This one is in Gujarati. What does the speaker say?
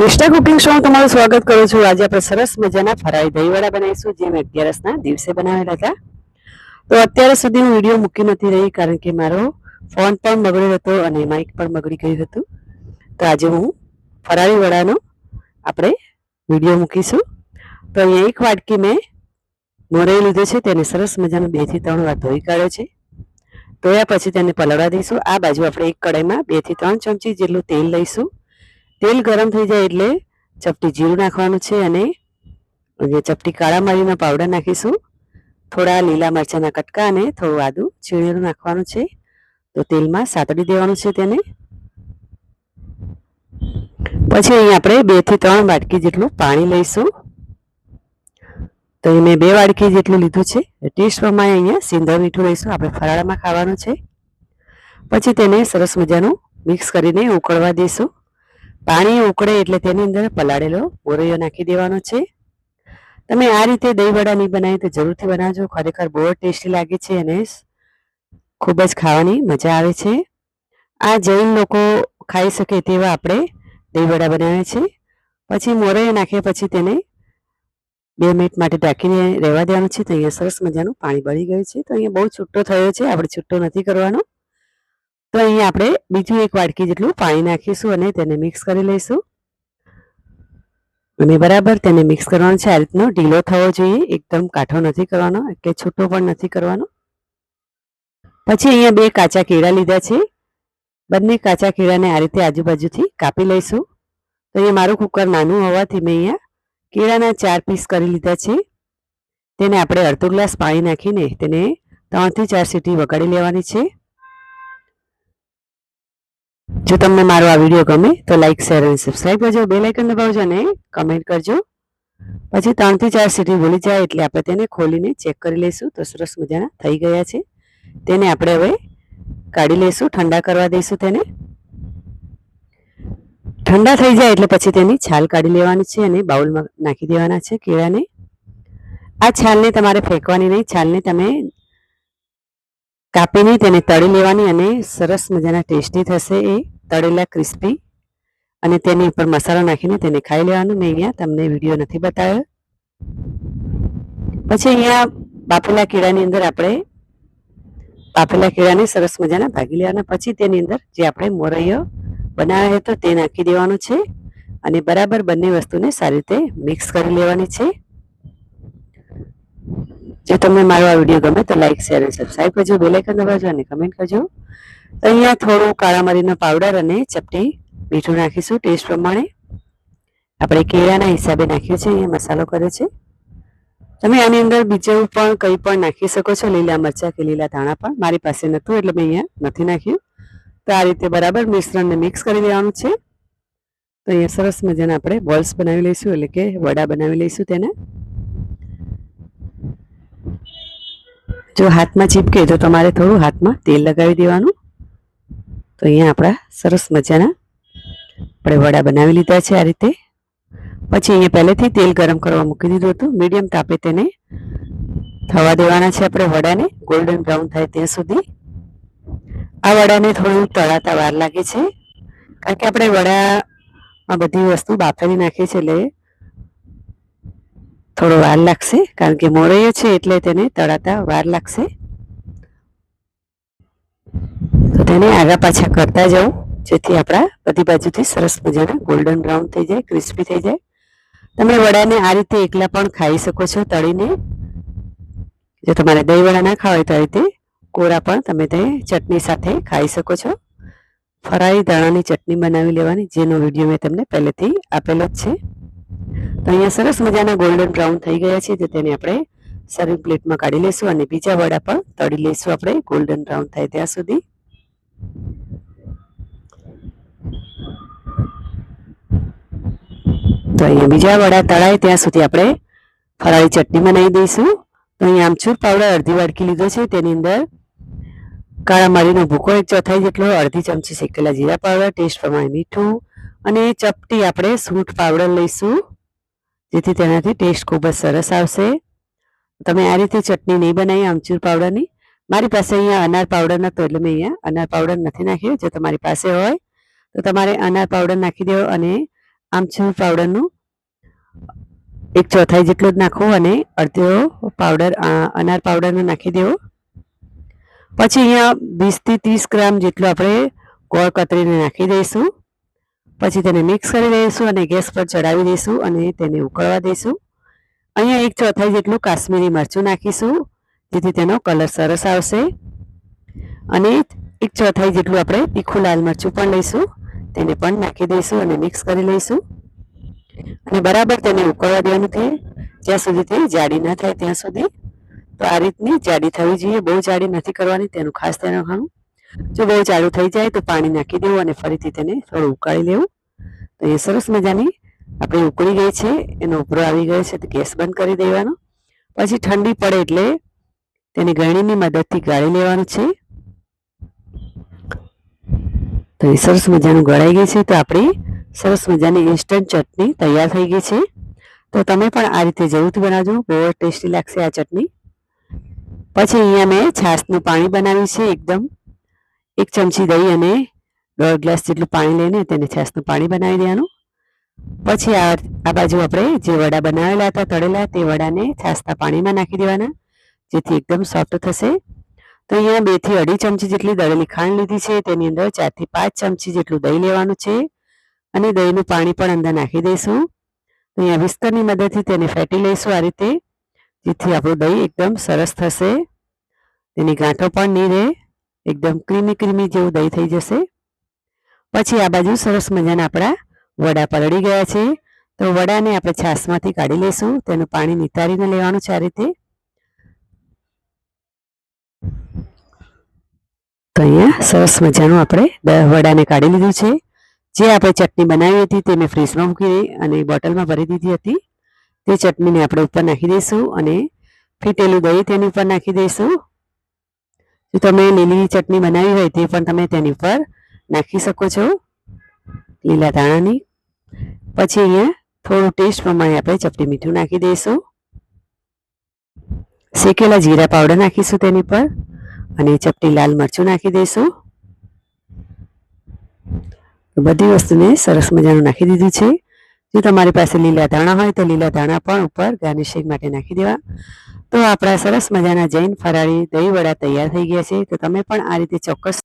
કૃષ્ણા કુકિંગ શો તમારું સ્વાગત કરું છું. આજે આપણે સરસ મજાના ફરાળી દહીંવાડા બનાવીશું, જે મેં અગિયારસના દિવસે બનાવેલા હતા. તો અત્યાર સુધી હું વીડિયો મૂકી નથી રહી, કારણ કે મારો ફોન પણ બગડ્યો હતો અને માઇક પણ બગડી ગયું હતું. તો આજે હું ફરાળી વડાનો આપણે વીડિયો મૂકીશું. તો અહીંયા એક વાટકી મેં મોરાઈ લીધો છે, તેને સરસ મજાનો બેથી ત્રણ વાર ધોઈ કાઢ્યો છે. ધોયા પછી તેને પલળવા દઈશું. આ બાજુ આપણે એક કડાઈમાં બેથી ત્રણ ચમચી જેટલું તેલ લઈશું. તેલ ગરમ થઈ જાય એટલે ચપટી જીરું નાખવાનું છે અને જે ચપટી કાળા મરીનો પાવડર નાખીશું. થોડા લીલા મરચાંના કટકા અને થોડું આદું છીણેલું નાખવાનું છે. તો તેલમાં સાતડી દેવાનું છે તેને. પછી અહીં આપણે બેથી ત્રણ વાટકી જેટલું પાણી લઈશું. તો અહીં મેં બે વાટકી જેટલું લીધું છે. ટેસ્ટ પ્રમાણે અહીંયા સિંધવ મીઠું લઈશું. આપણે ફરાળામાં ખાવાનું છે. પછી તેને સરસ મજાનું મિક્સ કરીને ઉકળવા દઈશું પાણી ઉકળે એટલે તેની અંદર પલાળેલો મોરૈયો નાખી દેવાનો છે. તમે આ રીતે દહીં વડા નહીં બનાવી તો જરૂરથી બનાવજો. ખરેખર બહુ ટેસ્ટી લાગે છે અને ખૂબ જ ખાવાની મજા આવે છે. આ જૈન લોકો ખાઈ શકે તેવા આપણે દહીં વડા છે પછી મોરૈયો નાખ્યા પછી તેને બે મિનિટ માટે ઢાંકીને રહેવા દેવાનું છે. તો અહીંયા સરસ મજાનું પાણી બળી ગયું છે. તો અહીંયા બહુ છૂટો થયો છે. આપણે છૂટો નથી કરવાનો. તો અહીંયા આપણે બીજું એક વાટકી જેટલું પાણી નાખીશું અને તેને મિક્સ કરી લઈશું. અને બરાબર તેને મિક્સ કરવાનું છે, આ રીતનો ઢીલો થવો જોઈએ. એકદમ કાઠો નથી કરવાનો કે છૂટો પણ નથી કરવાનો. પછી અહીંયા બે કાચા કેળા લીધા છે. બંને કાચા કેળાને આ રીતે આજુબાજુથી કાપી લઈશું. તો અહીંયા મારું કુકર નાનું હોવાથી મેં અહીંયા કેળાના ચાર પીસ કરી લીધા છે. તેને આપણે અડધો ગ્લાસ પાણી નાખીને તેને ત્રણથી ચાર સીટી વગાડી લેવાની છે. જો તમને મારો આ વીડિયો ગમે, તો લાઈક શેર અને સબસ્ક્રાઈબ કરજો બે લાઇકન દબાવજો અને કમેન્ટ કરજો. પછી ત્રણથી ચાર સીટી ભૂલી જાય એટલે આપણે તેને ખોલીને ચેક કરી લઈશું. તો સરસ મજાના થઈ ગયા છે. તેને આપણે હવે કાઢી લઈશું, ઠંડા કરવા દઈશું તેને. ઠંડા થઈ જાય એટલે પછી તેની છાલ કાઢી લેવાની છે અને બાઉલમાં નાખી દેવાના છે કેળાને આ છાલને તમારે ફેંકવાની નહીં. છાલને તમે કાપીને તેને તળી લેવાની અને સરસ મજાના ટેસ્ટી થશે એ. તળેલા ક્રિસ્પી અને તેની ઉપર મસાલો નાખીને તેને ખાઈ લેવાનું મેં અહીંયા તમને વીડિયો નથી બતાવ્યો. પછી અહીંયા બાફેલા કેળાની અંદર આપણે બાફેલા કેળાને સરસ મજાના ભાગી લેવાના. પછી તેની અંદર જે આપણે મોરૈયો બનાવ્યો હતો તે નાખી દેવાનું છે અને બરાબર બંને વસ્તુને સારી રીતે મિક્સ કરી લેવાની છે. જો તમને મારો આ વીડિયો ગમે તો લાઇક શેર અને સબસ્ક્રાઈબ કરજો બેલાઇકન દબાવજો અને કમેન્ટ કરજો. તો અહીંયા થોડું કાળા મરીનો પાવડર અને ચપટી મીઠું નાખીશું. ટેસ્ટ પ્રમાણે આપણે કેળાના હિસાબે નાખ્યું છે અહીંયા મસાલો કર્યો છે. તમે આની અંદર બીજું પણ કંઈ પણ નાખી શકો છો. લીલા મરચાં કે લીલા ધાણા પણ. મારી પાસે નહોતું એટલે મેં અહીંયા નથી નાખ્યું. તો આ રીતે બરાબર મિશ્રણને મિક્સ કરી દેવાનું છે. તો અહીંયા સરસ મજાના આપણે બોલ્સ બનાવી લઈશું. એટલે કે વડા બનાવી લઈશું તેને. જો હાથમાં ચીપકે તો તમારે થોડું હાથમાં તેલ લગાવી દેવાનું. તો અહીંયા આપણા સરસ મજાના આપણે વડા બનાવી લીધા છે આ રીતે. પછી અહીંયા પહેલેથી તેલ ગરમ કરવા મૂકી દીધું હતું. મીડિયમ તાપે તેને થવા દેવાના છે આપણે વડાને. ગોલ્ડન બ્રાઉન થાય ત્યાં સુધી. આ વડાને થોડું તળાતા વાર લાગે છે. કારણ કે આપણે વડામાં બધી વસ્તુ બાફેલી નાખીએ છીએ એટલે થોડો વાર લાગશે. કારણ કે મોરૈયો છે એટલે તેને તળાતા વાર લાગશે. તો તેને આગા પાછા કરતા જવું, જેથી આપણા બધી બાજુથી સરસ મજાના ગોલ્ડન બ્રાઉન થઈ જાય ક્રિસ્પી થઈ જાય. તમે વડાને આ રીતે એકલા પણ ખાઈ શકો છો તળીને. જો તમારે દહીં વડા ના ખાવા હોય તો આ રીતે કોરા પણ તમે તે ચટણી સાથે ખાઈ શકો છો. ફરાળી દાણાની ચટણી બનાવી લેવાની, જેનો વીડિયો મેં તમને પહેલેથી આપેલો જ છે. તો અહીંયા સરસ મજાના ગોલ્ડન બ્રાઉન થઈ ગયા છે તો તેને આપણે સર્વિંગ પ્લેટમાં કાઢી લઈશું અને બીજા વડા પણ તળી લઈશું આપણે ગોલ્ડન બ્રાઉન થાય ત્યાં સુધી. તો અહીંયા બીજા વડા તળાય ત્યાં સુધી આપણે ફરાળી ચટણી બનાવી દઈશું. તો અહીંયા આમચૂર પાવડર અડધી વાડકી લીધો છે. તેની અંદર કાળા મરીનો ભૂકો એક ચોથાઈ જેટલો, અડધી ચમચી શેકેલા જીરા પાવડર, ટેસ્ટ પ્રમાણે મીઠું અને ચપટી આપણે સૂંઠ પાવડર લઈશું, જેથી તેનાથી ટેસ્ટ ખૂબ જ સરસ આવશે. તમે આ રીતે ચટણી નહીં બનાવી આમચૂર પાવડરની. મારી પાસે અહીંયા અનાર પાવડર નહોતો એટલે મેં અહીંયા અનાર પાવડર નથી નાખ્યો. જો તમારી પાસે હોય, તો તમારે અનાર પાવડર નાખી દેવો અને આમચૂર પાવડરનું એક ચોથાઈ જેટલો જ નાખવું અને અડધો પાવડર અનાર પાવડરનો નાખી દેવો. પછી અહીંયા વીસથી ત્રીસ ગ્રામ જેટલું આપણે ગોળ કતરીને નાખી દઈશું. પછી તેને મિક્સ કરી દઈશું અને ગેસ પર ચડાવી દઈશું અને તેને ઉકળવા દઈશું. અહીંયા એક ચોથાઈ જેટલું કાશ્મીરી મરચું નાખીશું. જેથી તેનો કલર સરસ આવશે. અને એક ચોથાઈ જેટલું આપણે તીખું લાલ મરચું પણ લઈશું. તેને પણ નાખી દઈશું અને મિક્સ કરી લઈશું. અને બરાબર તેને ઉકળવા દેવાનું છે. જ્યાં સુધી તે જાડી ના થાય ત્યાં સુધી. તો આ રીતની જાડી થવી જોઈએ. બહુ જાડી નથી કરવાની, તેનું ખાસ ધ્યાન રાખવાનું. જો બહુ જાડું થઈ જાય તો પાણી નાખી દેવું અને ફરીથી તેને થોડું ઉકાળી લેવું. તો એ સરસ મજાની આપણે ઉકળી ગઈ છે. એનો ઉભરો આવી ગયો છે. તો ગેસ બંધ કરી દેવાનો. પછી ઠંડી પડે એટલે તેને ગળણીની મદદથી ગાળી લેવાનું છે. તો એ સરસ મજાનું ગળાઈ ગઈ છે તો આપણી સરસ મજાની ઇન્સ્ટન્ટ ચટણી તૈયાર થઈ ગઈ છે. તો તમે પણ આ રીતે જરૂરથી બનાવજો, બહુ ટેસ્ટી લાગશે આ ચટણી. પછી અહીંયા મેં છાશનું પાણી બનાવ્યું છે એકદમ. એક ચમચી દહીં અને દોઢ ગ્લાસ જેટલું પાણી લઈને તેને છાશનું પાણી બનાવી દેવાનું. પછી આ આ બાજુ આપણે જે વડા બનાવેલા હતા, તળેલા, તે વડાને છાશના પાણીમાં નાખી દેવાના. જેથી એકદમ સોફ્ટ થશે. તો અહીંયા બેથી અઢી ચમચી જેટલી દળેલી ખાંડ લીધી છે. તેની અંદર ચારથી પાંચ ચમચી જેટલું દહીં લેવાનું છે. અને દહીંનું પાણી પણ અંદર નાખી દઈશું. અહીંયા વિસ્તરની મદદથી તેને ફેટી લઈશું આ રીતે, જેથી આપણું દહીં એકદમ સરસ થશે. તેની ગાંઠો પણ નહીં રહે એકદમ ક્રીમી ક્રીમી જેવું દહીં થઈ જશે. પછી આ બાજુ સરસ મજાના આપણા વડા પલળી ગયા છે. તો વડાને આપણે છાશમાંથી કાઢી લઈશું. તેનું પાણી નિતારીને લેવાનું છે આ રીતે. તો અહીંયા સરસ મજાનું આપણે વડાને કાઢી લીધું છે. જે આપણે ચટણી બનાવી હતી તે મેં ફ્રીજમાં મૂકી અને બોટલમાં ભરી દીધી હતી. તે ચટણીને આપણે ઉપર નાખી દઈશું અને ફીટેલું દહીં તેની ઉપર નાખી દઈશું. જો તમે લીલી ચટણી બનાવી હોય તે પણ તમે તેની ઉપર નાખી શકો છો લીલા ધાણાની. પછી અહીંયા થોડું ટેસ્ટ પ્રમાણે આપણે ચપટી મીઠું નાખી દઈશું. શેકેલા જીરા પાવડર નાખીશું તેની પર અને ચપટી લાલ મરચું નાખી દઈશું. બધી વસ્તુને સરસ મજાનું નાખી દીધું છે. જો તમારી પાસે લીલા ધાણા હોય તો લીલા ધાણા પણ ઉપર ગાર્નિશિંગ માટે નાખી દેવા. તો આપણા સરસ મજાના જૈન ફરાળી દહીં વડા તૈયાર થઈ ગયા છે. તો તમે પણ આ રીતે ચોક્કસ